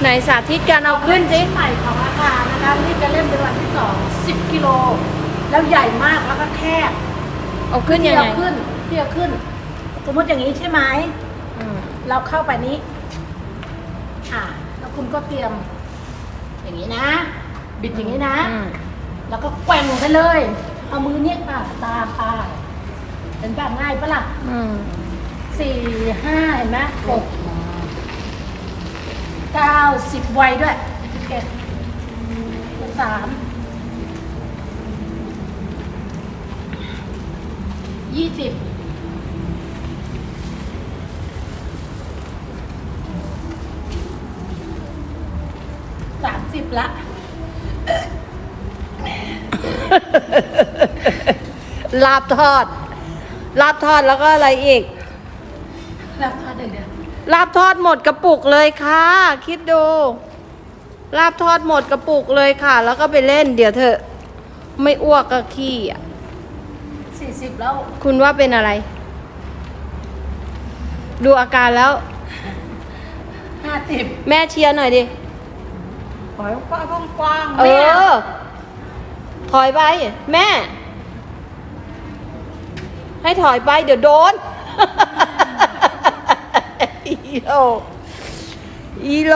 ไหนสาธิตการเอาขึ้นสิใหม่ของอาคารนะคะนี่จะเล่นเป็นวันที่สองสิบกิโล แล้วใหญ่มากแล้วก็แคบเอาขึ้นยังเที่ไงยวขึ้นเที่ยวขึ้น สมมติอย่างนี้ใช่ไหม อืมเราเข้าไปนี้ อ่า แล้วคุณก็เตรียม อย่างนี้นะ บิดอย่างนี้นะ อืมแล้วก็แกว่งไปเลย เอามือเนี้ยป่ะตามไปเป็นแบบง่ายปะล่ะอืมสี่ห้าเห็นไหมหกเก้า สิบไวด้วยสิบเอ็ดสิบสามยี่สิบสามสิบละลาบทอด ลาบทอดแล้วก็อะไรอีกแล้วพอเดี๋ยวเดี๋ยว ลาบทอดหมดกระปุกเลยค่ะ คิดดู ลาบทอดหมดกระปุกเลยค่ะ แล้วก็ไปเล่นเดี๋ยวเธอะ ไม่อ้วกก็ขี้อะสี่สิบแล้ว คุณว่าเป็นอะไร ดูอาการแล้ว ห้าสิบแม่เชียร์หน่อยดิ ปล่อยกว้างกว้างๆเอแม่อ ถอยไป แม่ ให้ถอยไป เดี๋ยวโดน อีโลอีโล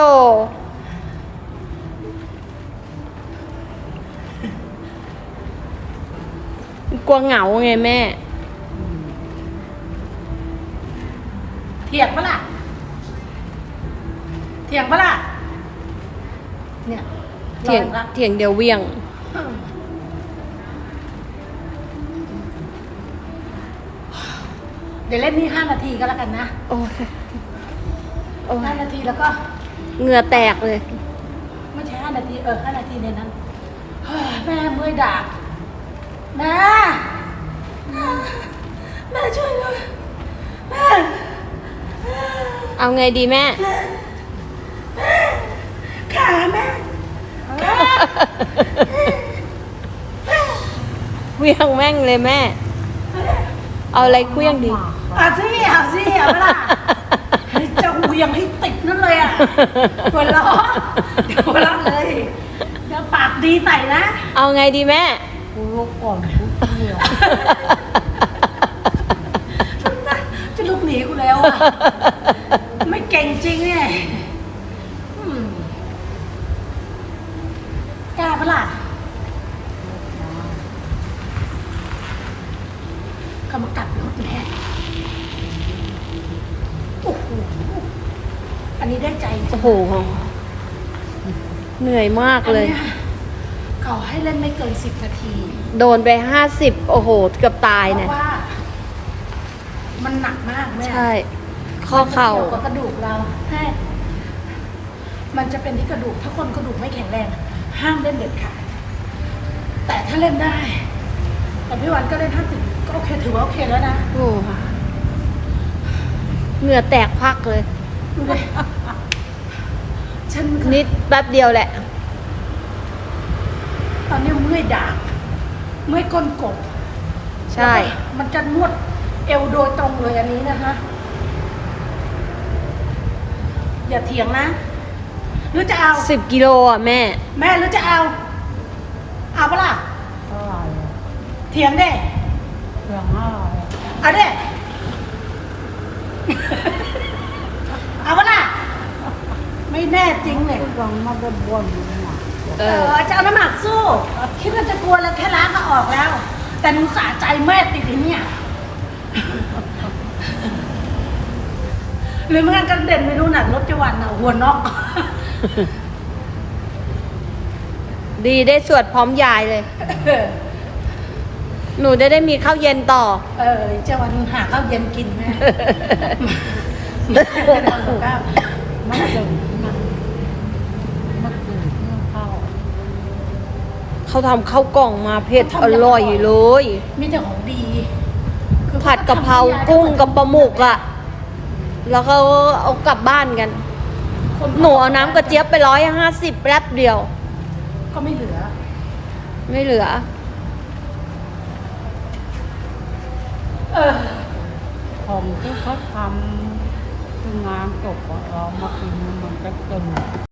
กลัวเหงาไงแม่ เถียงปะล่ะ เถียงปะล่ะ เนี่ยเถียงลอละเถียงเดี๋ยวเวียง เดี๋ยวเล่นนี่ห้านาทีก็แล้วกันนะ โอ้ยโอ้ ห้ายนาทีแล้วก็เหงื่อแตกเลยไม่ใช่ห้านาทีเออห้านาทีในนั้นเฮ้ยแม่เมื่อยดากแม่แม่ช่วยหน่อยแม่เอาไงดีแม่ ขาแม่เวียงแม่งเลยแม่ เอาอะไรเควียงดี เอาสิเอาสิเอาปะล่ะให้เจ้าเหวี ยงให้ติดนั่นเลยอะหัวเราะหัวเราะเลยเดี๋ยวปากดีใส่นะเอาไงดีแม่ กูลุกก่อนกูเดียจะลุกหนีกูแล้วอะไม่เก่งจริงเนี่ยกล้าปะล่ะเขามกัดร อันนี้ได้ใจจริงโอ้โห เหนื่อยมากอันเลยเนี้ยเขาให้เล่นไม่เกินสิบนาที โดนไปห้าสิบโอ้โห เกือบตายเพเนี่ย ราะว่า มันหนักมากแม่ใช่ ข้อเข่า มันจะกี่ยวกับกระดูกเราใช่มันจะเป็นที่กระดูก ถ้าคนกระดูกไม่แข็งแรง ห้ามเล่นเด็ดขาดแต่ถ้าเล่นได้ แต่พี่วันก็เล่นห้าสิบก็โอเค ถือว่าโอเคแล้วนะ โอ้โหเหงื่อแตกพักเลย ดูดิฉันนิดแป๊บเดียวแหละ ตอนนี้เมื่อยดากเมื่อยก้นกบใช่แล้วก็มันจะนวดเอวโดยตรงเลยอันนี้นะคะ อย่าเถียงนะ หรือจะเอาสิบกิโลอะแม่ แม่หรือจะเอา เอาปะล่ะเถียงเด้เรื่องห้าเอาเด้ เอาปะล่ะ ไม่ แน่จริงเนี่ยฟังมาเป็นบนหนักเอเอออจะเอาน้ำหนักสู้ คิดว่าจะกลัวแล้วแค่ล้างก็ออกแล้ว แต่หนูสาใจแม่ติดไอ้เนี่ย หรือไม่งั้นก็เด่นไม่รู้หนักรถจะวันอะหัวนอก ดีได้สวดพร้อมยายเลยหนูจะได้มีข้าวเย็นต่อ เออเจ้าวันหาข้าวเย็นกินแม่ ไม่เก่งมันไม่เก่งเรื่องข้าว เขาทำข้าวกล่องมาเผ็ดอร่อยเลย มีแต่ของดีคือผัดกะเพรากุ้งกับปลาหมึกอะแล้วก็เอากลับบ้านกันคนหนูเอาน้ำกระเจี๊ยบไปร้อยห้าสิบแป๊บเดียว ก็ไม่เหลือ ไม่เหลือ เออของที่เขาทำคืองานจบอะเรามากินมันจะเก่ง